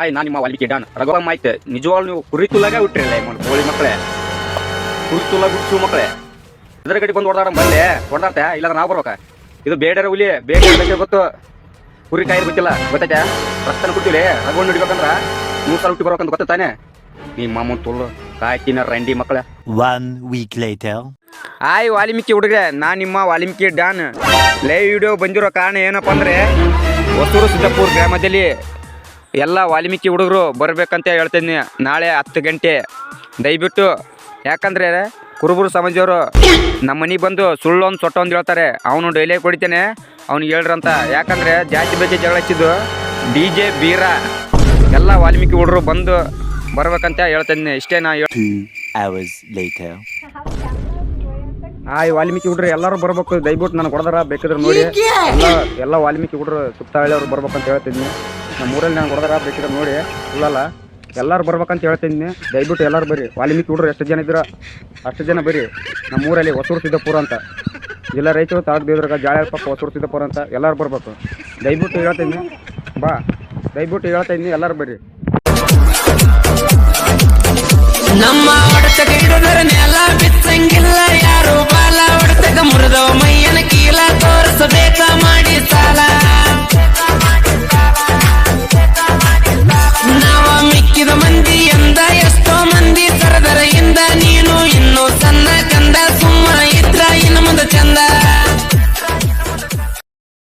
ಆಯ್ ನಾನು ನಿಮ್ಮ ವಾಲ್ಮೀಕಿ ಡಾನ್. ರಘುವ ಆಯ್ತು. ನಿಜವಾಗ್ಲು ನೀವು ಕುರಿ ತುಲಾಗ ಹುಟ್ಟಿರಲ್ಲ ಕೋಳಿ ಮಕ್ಕಳೇ ಕುರಿ ತುಲ ಗುಡ್ಸು ಮಕ್ಕಳೇ ಇದ್ರ ಗಡಿ ಬಂದು ಹೊಡೆದಾಡ ಬಲ್ಲೆ ಹೊಡೆದಾಡ್ತೆ ಇಲ್ಲ ನಾವು ಬರ್ಬೇಕ? ಇದು ಬೇಡರ ಹುಲಿ ಬೇಡ ಗೊತ್ತು? ಕುರಿ ಕಾಯಿ ಗೊತ್ತಿಲ್ಲ. ಗೊತ್ತೈತೆ? ರಕ್ತನ ಕೊಡ್ತೀವಿ ರಘುವಣ್ಣ ಹಿಡಿಬೇಕಂದ್ರ ಮೂರು ಸಲ ಹುಟ್ಟಿ ಬರ್ಬೇಕಂತ ಗೊತ್ತ ತಾನೆ? ನಿಮ್ಮ ಮಾಮನ್ ತುಳ್ಳು ಕಾಯ್ತಿನ ರಂಡಿ ಮಕ್ಕಳ ಒನ್ ವೀಕ್ later. ಆಯ್ ವಾಲ್ಮೀಕಿ ಹುಡುಗ್ರೆ ನಾ ನಿಮ್ಮ ವಾಲ್ಮೀಕಿ ಡಾನ್. ಲೈವ್ ವಿಡಿಯೋ ಬಂದಿರೋ ಕಾರಣ ಏನಪ್ಪ ಅಂದ್ರೆ ಹೊಸೂರು ಸಿದ್ದಾಪುರ ಗ್ರಾಮದಲ್ಲಿ ಎಲ್ಲ ವಾಲ್ಮೀಕಿ ಹುಡುಗರು ಬರಬೇಕಂತ ಹೇಳ್ತೀನಿ. ನಾಳೆ ಹತ್ತು ಗಂಟೆ. ದಯವಿಟ್ಟು ಯಾಕಂದ್ರೆ ಕುರುಬರು ಸಮಾಜವರು ನಮ್ಮ ಮನೆಗೆ ಬಂದು ಸುಳ್ಳೊಂದು ಒಂದು ಸೊಟ್ಟ ಒಂದು ಹೇಳ್ತಾರೆ. ಅವನು ಡೈಲಿ ಕೊಡಿತೇನೆ ಅವ್ನಿಗೆ ಹೇಳ್ರಂತ. ಯಾಕಂದ್ರೆ ಜಾತಿ ಬಗ್ಗೆ ಜಗಳ ಹಚ್ಚಿದ್ದು ಡಿ ಜೆ ಬೀರ. ಎಲ್ಲ ವಾಲ್ಮೀಕಿ ಹುಡುಗರು ಬಂದು ಬರ್ಬೇಕಂತ ಹೇಳ್ತೀನಿ. ಇಷ್ಟೇ ನಾ. ಆಯ್ ವಾಲ್ಮೀಕಿ ಹುಡ್ರಿ ಎಲ್ಲರೂ ಬರ್ಬೇಕು. ದಯವಿಟ್ಟು ನನಗೆ ಕೊಡದಾರ ಬೇಕಿದ್ರೆ ನೋಡಿ. ಎಲ್ಲ ಎಲ್ಲ ವಾಲ್ಮೀಕಿ ಹುಡ್ರು ಸುತ್ತ ಹಳ್ಳಿಯವ್ರು ಬರ್ಬೇಕಂತ ಹೇಳ್ತಿದ್ನಿ ನಮ್ಮ ಊರಲ್ಲಿ ನಾನು ಕೊಡದಾರ ಬೇಕಿದ್ರೆ ನೋಡಿ ಇಲ್ಲಲ್ಲ ಎಲ್ಲರೂ ಬರ್ಬೇಕಂತ ಹೇಳ್ತೀನಿ ದಯವಿಟ್ಟು ಎಲ್ಲರೂ ಬರ್ರಿ. ವಾಲ್ಮೀಕಿ ಹುಡ್ರು ಎಷ್ಟು ಜನ ಇದ್ರೆ ಅಷ್ಟು ಜನ ಬರ್ರಿ. ನಮ್ಮ ಊರಲ್ಲಿ ಹೊಸೂರು ಸಿದ್ದಾಪುರ ಅಂತ. ಜಿಲ್ಲಾ ರೈತರು, ತಾಲೂಕು ದೇವ್ರಾಗ, ಜಾಳ ಪಕ್ಕ ಹೊಸೂರು ಸಿದ್ದಾಪುರ ಅಂತ ಎಲ್ಲರೂ ಬರ್ಬೇಕು. ದಯವಿಟ್ಟು ಹೇಳ್ತೀನಿ ಬಾ. ದಯವಿಟ್ಟು ಹೇಳ್ತಾ ಇದ್ದೀನಿ ಎಲ್ಲರೂ ಬರ್ರಿ. ನಮ್ಮ ನೆಲ ಇಡೋದರ